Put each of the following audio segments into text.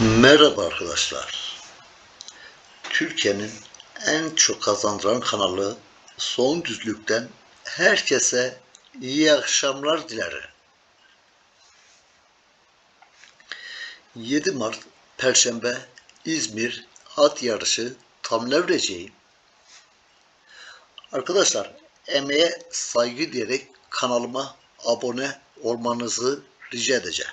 Merhaba arkadaşlar. Türkiye'nin en çok kazandıran kanalı Son Düzlük'ten herkese iyi akşamlar dilerim. 7 Mart Perşembe İzmir at yarışı tam. Arkadaşlar emeğe saygı diyerek kanalıma abone olmanızı rica edeceğim.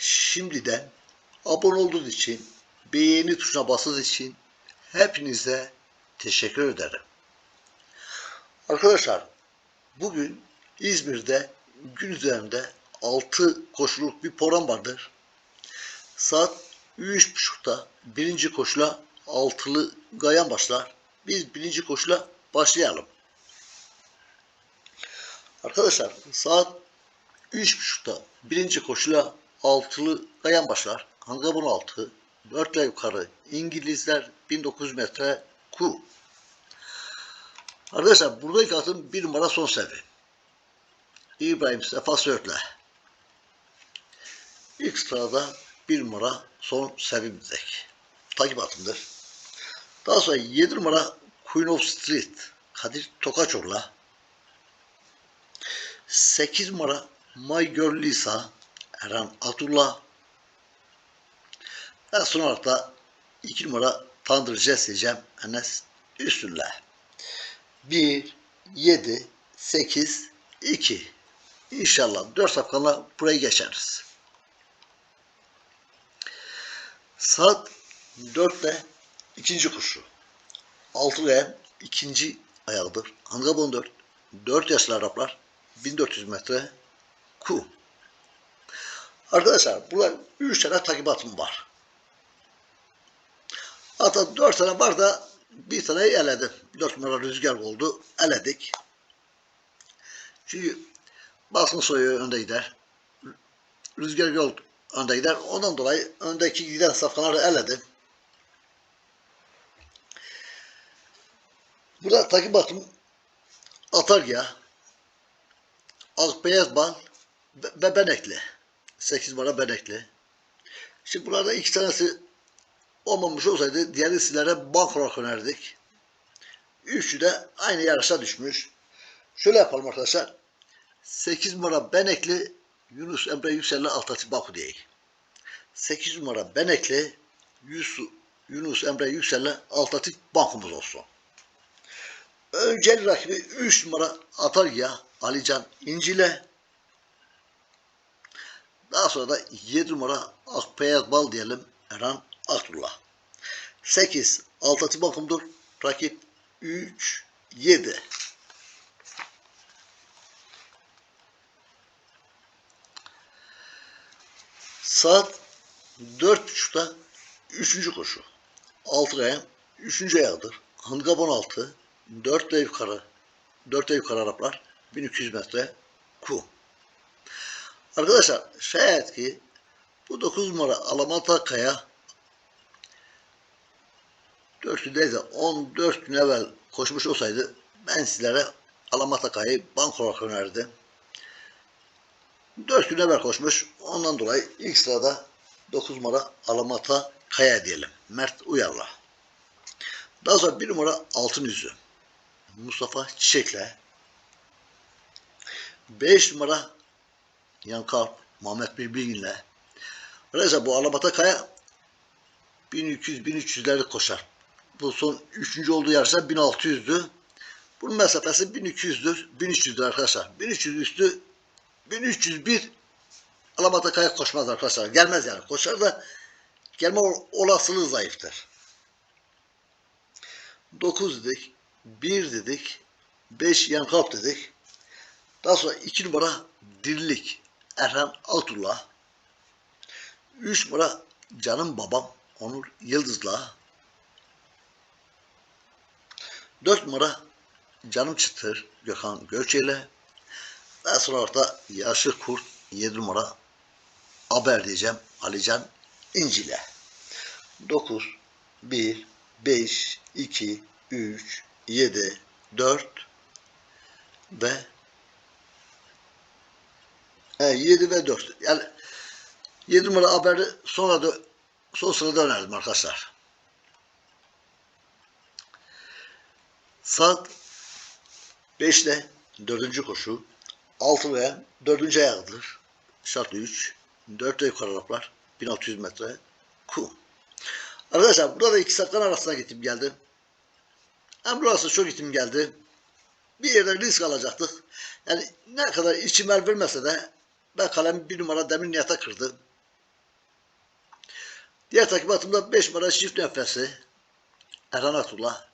Şimdiden abone olduğunuz için, beğeni tuşuna bastığınız için hepinize teşekkür ederim. Arkadaşlar bugün İzmir'de gün üzerinde 6 koşuluk bir program vardır. Saat 3.30'da birinci koşula altılı gayan başlar. Biz birinci koşula başlayalım. Arkadaşlar saat 3.30'da birinci koşula altılı gayan başlar. Hangabon altı, dörtle yukarı, İngilizler 1900 metre ku. Arkadaşlar buradaki atın bir numara son sevi. İbrahim Sefa Söğütle. İlk sırada bir numara son sevimizdeki. Takip atımdır. Daha sonra 7 numara Queen of Street Kadir Tokaçoğlu'la 8 numara My Girl Lisa Erhan Abdullah ve son olarak da 2 numara Thunder Jesse'cem Enes Üstünle 1, 7, 8, 2 İnşallah 4 safkanla burayı geçeriz. Saat 4'te ikinci kuşu. 6 gayen ikinci ayağıdır. Angabon 4. 4 yaşlı Araplar 1400 metre ku. Arkadaşlar burada 3 tane takibatım var. Hatta 4 tane var da bir taneyi eledim. 4 numara rüzgar oldu. Eledik. Çünkü basın soyu önde gider. Rüzgar yol önde gider. Ondan dolayı öndeki giden safkanları eledim. Burada takibatım Atarya, Akbeyaz Bal ve Benekli. 8 numara Benekli. Şimdi bunlarda iki tanesi olmamış olsaydı diğer isimlere bank olarak önerdik. Üçü de aynı yarışa düşmüş. Şöyle yapalım arkadaşlar. 8 numara Benekli Yunus Emre Yüksel'le Altatı Baku diye. 8 numara Benekli Yunus Emre Yüksel'le Altatı Bankumuz olsun. Önceli rakibi 3 numara Atalya Alican İncil'e daha sonra da 7 numara Akbeyaz Bal diyelim Erhan Akdullah. 8 Altatı bakımdır. Rakip 3 7. Saat 4.30'da 3. koşu. 6 gayen 3. ayağıdır. Hangabon 6 4 ile yukarı 4 ile yukarı Araplar 1200 metre ku. Arkadaşlar şayet ki bu 9 numara Alamata Kaya 4 gün değil de 14 gün evvel koşmuş olsaydı ben sizlere Alamata Kaya'yı bank olarak önerdim. 4 gün evvel koşmuş. Ondan dolayı ilk sırada 9 numara Alamata Kaya diyelim. Mert Uyar'la. Daha sonra 1 numara Altın Yüzü. Mustafa Çiçek'le. 5 numara Yankar Mehmet Bilgin'le. Arkadaşlar bu Alamata Kaya 1200-1300'leri koşar. Bu son 3. olduğu yarışta 1600'dü. Bunun mesafesi 1200'dür. 1300'dür arkadaşlar. 1300 üstü 1301 Alamata Kaya koşmaz arkadaşlar. Gelmez yani. Koşar da gelme olasılığı zayıftır. 9 dedik. 1 dedik. 5 yankap dedik. Daha sonra 2 numara dirilik. Erhan Altullah. 3 numara canım babam Onur Yıldız'la. 4 numara canım çıtır Gökhan Göçe'yle daha sonra orta yaşı kurt 7 numara haber diyeceğim Alican İnci'yle 9 1 5 2 3 7 4 ve he, 7 ve 4 yani 7 numara haberi sonra da son sırada önerdim arkadaşlar. Saat 5'te 4. koşu 6 ve 4. ayağıdır. Şartlı 3 4 yukarı Araplar 1600 metre kum. Arkadaşlar burada iki saklan arasına gittim geldim. Hem burası çok gittim geldi. Bir yerde risk alacaktık. Yani ne kadar içim el vermese de ben kalemi bir numara demir niyata kırdım. Diğer takibatımda 5 numara çift nefesi. Erhan Atullah.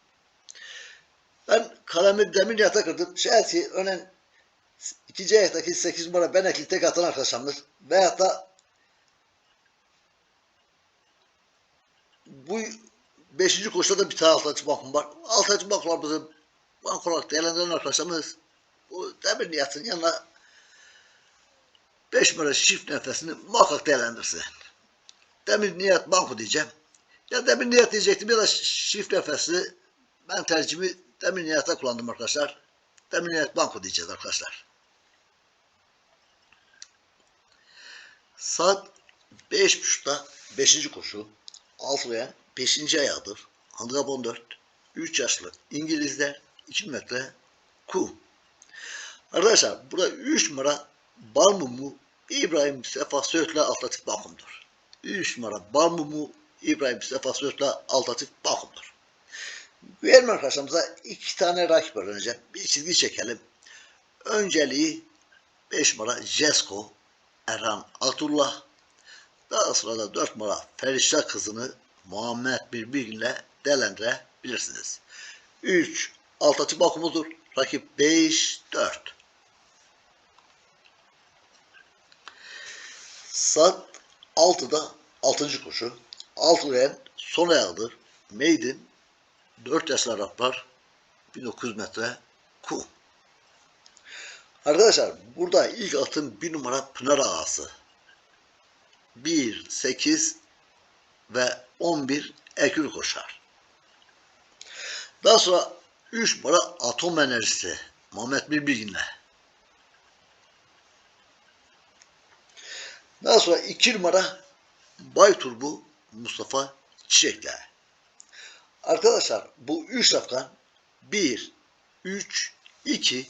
Ben kalemi demir niyata kırdım. Chelsea önen ikinci ayaktaki 8 numara Benekli tek atan arkadaşlarımız. Veyahut da bu 5. koşuda da bir tane altıncı bankum var. Altıncı bankularımızı bank olarak değerlendiren arkadaşlarımız bu demir niyatın yanına 5 numara çift nefesini muhakkak değerlendirsin. Demir niyat banko diyeceğim. Ya demir niyat diyecektim ya da çift nefesli. Ben tercihimi demir niyata kullandım arkadaşlar. Demir niyat banko diyeceğiz arkadaşlar. Saat 5.30'da 5. koşu. 6 veya 5. ayağıdır. Handikap 14. 3 yaşlı İngilizler 2 metre kum. Arkadaşlar burada 3 numara Balmumu İbrahim Sefa Söğüt'le Atletik Bakım'dır. 3 numara Balmumu İbrahim Sefa Söğüt'le Atletik Bakım'dır. Verelim arkadaşlarımıza iki tane rakip öğreneceğim. Bir çizgi çekelim. Önceliği 5 numara Jesko Erhan Atullah. Daha sonra da 4 numara Ferişta kızını Muhammed Birbir'le değerlendirebilirsiniz. 3 alt açık bakımıdır. Rakip 5 4. Saat 6'da 6. koşu. 6 ren son ayağıdır. Maiden 4 yaşlı Araplar 1900 metre kum. Arkadaşlar burada ilk atın bir numara Pınar Ağası. 1, 8 ve 11 ekür koşar. Daha sonra 3 numara Atom Enerjisi Muhammed Bilbilgin'le. Daha sonra 2 numara Bay Turbu Mustafa Çiçek'le. Arkadaşlar bu 3 safkan 1, 3, 2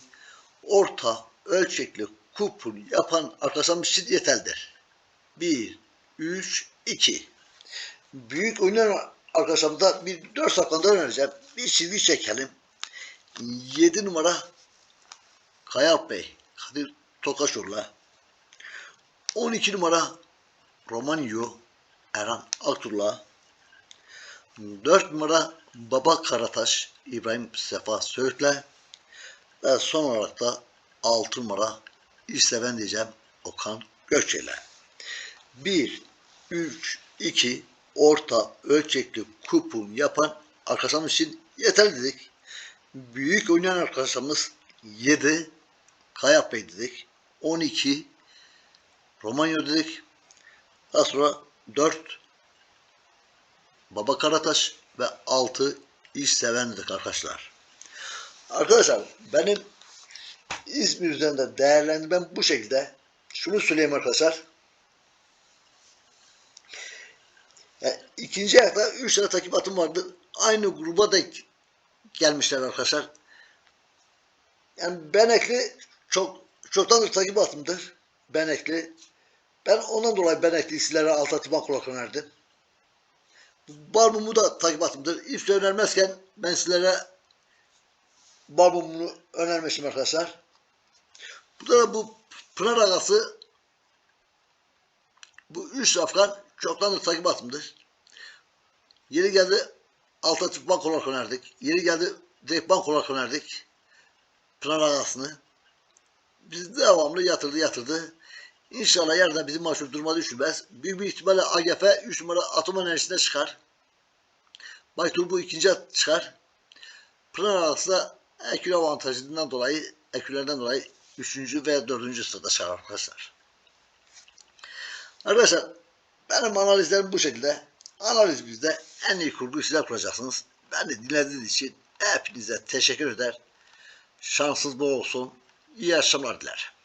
orta ölçekli kupul yapan arkadaşlarımız için yeterlidir. 1, 3, 2. Büyük oynayan arkadaşlarımıza bir 4 safkanda önereceğim. Bir çizgi çekelim. 7 numara Kayap Bey, Kadir Tokaşur'la 12 numara Romanyo Erhan Aktur'la 4 numara Baba Karataş İbrahim Sefa Söğüt'le ve son olarak da 6 numara İsteven diyeceğim Okan Gökçe'yle. 1, 3, 2 orta ölçekli kupon yapan arkadaşlarımız için yeterli dedik. Büyük oynayan arkadaşlarımız 7 Kayak Bey dedik. 12 Romanyo dedik. Daha sonra 4 Baba Karataş ve 6 iş seven dedik arkadaşlar. Arkadaşlar benim İzmir üzerinde değerlendirmem bu şekilde. Şunu söyleyeyim arkadaşlar. Yani ikinci ayakta 3 tane takip atım vardı. Aynı gruba da gelmişler arkadaşlar. Yani Benekli çok çoktandır takip atımdır. Benekli. Ben ondan dolayı Benekli sizlere alt atıma kulak önerdim. Barbum'u da takip atımdır. İfte önermezken ben sizlere Barbum'u önermişim arkadaşlar. Burada da bu Pınar Agası bu üç Afgan çoktandır takip atımdır. Yeri geldi alt atıp bank olarak önerdik. Yeri geldi direkt bank olarak önerdik. Pınar Agası'nı. Biz devamlı yatırdı yatırdı. İnşallah yarın bizim mahsul duruma düşmez. Büyük bir ihtimalle AGF 3 numara atom enerjisine çıkar. Baytur bu ikinci at çıkar. Pınar arası da ekül avantajından dolayı, eküllerden dolayı üçüncü veya dördüncü sırada çıkar arkadaşlar. Arkadaşlar benim analizlerim bu şekilde. Analiz bizde en iyi kurguyu sizler kuracaksınız. Ben de dinlediğiniz için hepinize teşekkür eder. Şansınız bol olsun. İyi akşamlar dilerim.